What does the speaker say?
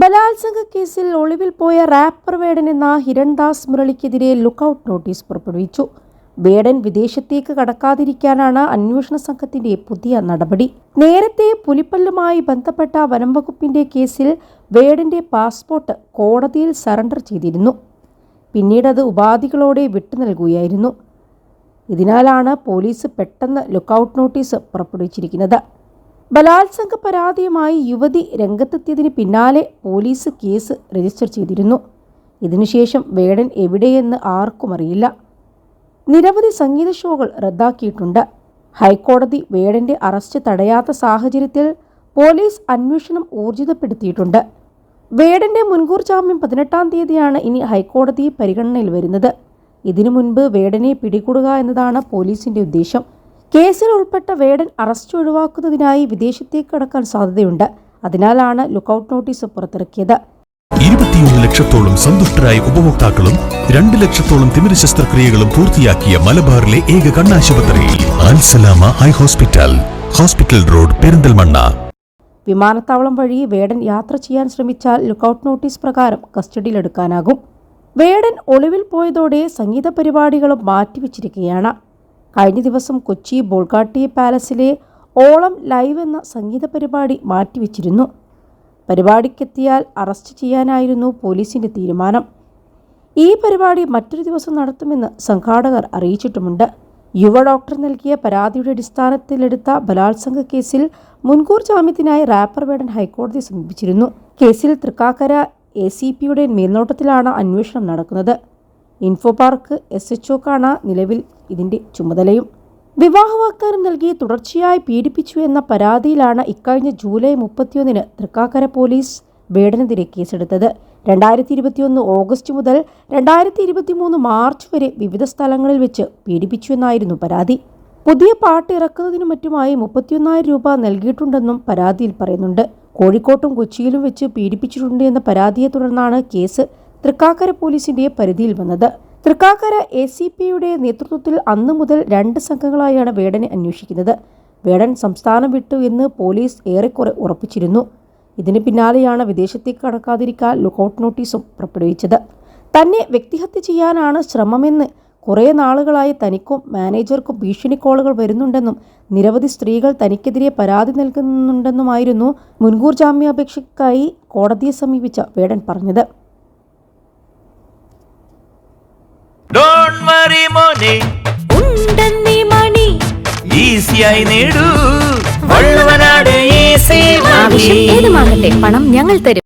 ബലാത്സംഗ കേസിൽ ഒളിവിൽ പോയ റാപ്പർ വേടൻ എന്ന ഹിരൺദാസ് മുരളിക്കെതിരെ ലുക്കൌട്ട് നോട്ടീസ് പുറപ്പെടുവിച്ചു. വേടൻ വിദേശത്തേക്ക് കടക്കാതിരിക്കാനാണ് അന്വേഷണ സംഘത്തിന്റെ പുതിയ നടപടി. നേരത്തെ പുലിപ്പല്ലുമായി ബന്ധപ്പെട്ട വനംവകുപ്പിന്റെ കേസിൽ വേടന്റെ പാസ്പോർട്ട് കോടതിയിൽ സറണ്ടർ ചെയ്തിരുന്നു. പിന്നീട് അത് ഉപാധികളോടെ വിട്ടു നൽകുകയായിരുന്നു. ഇതിനാലാണ് പോലീസ് പെട്ടെന്ന് ലുക്കൌട്ട് നോട്ടീസ് പുറപ്പെടുവിച്ചിരിക്കുന്നത്. ബലാത്സംഗ പരാതിയുമായി യുവതി രംഗത്തെത്തിയതിന് പിന്നാലെ പോലീസ് കേസ് രജിസ്റ്റർ ചെയ്തിരുന്നു. ഇതിനുശേഷം വേടൻ എവിടെയെന്ന് ആർക്കും അറിയില്ല. നിരവധി സംഗീത ഷോകൾ റദ്ദാക്കിയിട്ടുണ്ട്. ഹൈക്കോടതി വേടന്റെ അറസ്റ്റ് തടയാത്ത സാഹചര്യത്തിൽ പോലീസ് അന്വേഷണം ഊർജിതപ്പെടുത്തിയിട്ടുണ്ട്. വേടന്റെ മുൻകൂർ ജാമ്യം പതിനെട്ടാം തീയതിയാണ് ഇനി ഹൈക്കോടതി പരിഗണനയിൽ വരുന്നത്. ഇതിനു മുൻപ് വേടനെ പിടികൂടുക എന്നതാണ് പോലീസിന്റെ ഉദ്ദേശം. കേസിൽ ഉൾപ്പെട്ട വേടൻ അറസ്റ്റ് ഒഴിവാക്കുന്നതിനായി വിദേശത്തേക്ക് കടക്കാൻ സാധ്യതയുണ്ട്. അതിനാലാണ് ലുക്കൌട്ട് നോട്ടീസ് പുറത്തിറക്കിയത്. ഇരുപത്തിയൊന്ന് ലക്ഷത്തോളം സന്തുഷ്ടരായ ഉപഭോക്താക്കളും രണ്ട് ലക്ഷത്തോളം തിമിര ശസ്ത്രക്രിയകളും പൂർത്തിയാക്കിയ മലബാറിലെ ഏക കണ്ണാശുപത്രി Alsalama high hospital hospital road Perinthalmanna. വിമാനത്താവളം വഴി വേടൻ യാത്ര ചെയ്യാൻ ശ്രമിച്ചാൽ ലുക്കൌട്ട് നോട്ടീസ് പ്രകാരം കസ്റ്റഡിയിലെടുക്കാനാകും. വേടൻ ഒളിവിൽ പോയതോടെ സംഗീത പരിപാടികളും മാറ്റിവെച്ചിരിക്കുകയാണ്. കഴിഞ്ഞ ദിവസം കൊച്ചി ബോൾഗാട്ടി പാലസിലെ ഓളം ലൈവ് എന്ന സംഗീത പരിപാടി മാറ്റിവെച്ചിരുന്നു. പരിപാടിക്കെത്തിയാൽ അറസ്റ്റ് ചെയ്യാനായിരുന്നു പോലീസിന്റെ തീരുമാനം. ഈ പരിപാടി മറ്റൊരു ദിവസം നടത്തുമെന്ന് സംഘാടകർ അറിയിച്ചിട്ടുമുണ്ട്. യുവ ഡോക്ടർ നൽകിയ പരാതിയുടെ അടിസ്ഥാനത്തിലെടുത്ത ബലാത്സംഗ കേസിൽ മുൻകൂർ ജാമ്യത്തിനായി റാപ്പർ വേടൻ ഹൈക്കോടതിയെ സമീപിച്ചിരുന്നു. കേസിൽ തൃക്കാക്കര എ സി പിയുടെ മേൽനോട്ടത്തിലാണ് അന്വേഷണം നടക്കുന്നത്. ഇൻഫോ പാർക്ക് എസ് എച്ച് ഒക്കാണ് നിലവിൽ ഇതിന്റെ ചുമതലയും. വിവാഹ നൽകി തുടർച്ചയായി പീഡിപ്പിച്ചു എന്ന പരാതിയിലാണ് ഇക്കഴിഞ്ഞ ജൂലൈ മുപ്പത്തിയൊന്നിന് തൃക്കാക്കര പോലീസ് വേടനെതിരെ കേസെടുത്തത്. രണ്ടായിരത്തി ഇരുപത്തിയൊന്ന് ഓഗസ്റ്റ് മുതൽ രണ്ടായിരത്തി ഇരുപത്തിമൂന്ന് മാർച്ച് വരെ വിവിധ സ്ഥലങ്ങളിൽ വെച്ച് പീഡിപ്പിച്ചു എന്നായിരുന്നു പരാതി. പുതിയ പാട്ട് ഇറക്കുന്നതിനും മറ്റുമായി മുപ്പത്തിയൊന്നായിരം രൂപ നൽകിയിട്ടുണ്ടെന്നും പരാതിയിൽ പറയുന്നുണ്ട്. കോഴിക്കോട്ടും കൊച്ചിയിലും വെച്ച് പീഡിപ്പിച്ചിട്ടുണ്ട് എന്ന പരാതിയെ തുടർന്നാണ് കേസ്. തൃക്കാക്കര പോലീസിന്റെ പരിധിയിൽ വന്നത്. തൃക്കാക്കര എ സി പിയുടെ നേതൃത്വത്തിൽ അന്നു മുതൽ രണ്ട് സംഘങ്ങളായാണ് വേടനെ അന്വേഷിക്കുന്നത്. വേടൻ സംസ്ഥാനം വിട്ടു എന്ന് പോലീസ് ഏറെക്കുറെ ഉറപ്പിച്ചിരുന്നു. ഇതിന് പിന്നാലെയാണ് വിദേശത്തേക്ക് കടക്കാതിരിക്കാൻ ലുക്കൌട്ട് നോട്ടീസും പുറപ്പെടുവിച്ചത്. തന്നെ വ്യക്തിഹത്യ ചെയ്യാനാണ് ശ്രമമെന്ന് കുറേ നാളുകളായി തനിക്കും മാനേജർക്കും ഭീഷണി കോളുകൾ വരുന്നുണ്ടെന്നും നിരവധി സ്ത്രീകൾ തനിക്കെതിരെ പരാതി നൽകുന്നുണ്ടെന്നുമായിരുന്നു മുൻകൂർ ജാമ്യാപേക്ഷയ്ക്കായി കോടതിയെ സമീപിച്ച വേടൻ പറഞ്ഞത്. വറി മോനെ ഉണ്ടെന്നീ മണി. ഈസിയായി നേടൂ. ഏത് പണം ഞങ്ങൾ തരും.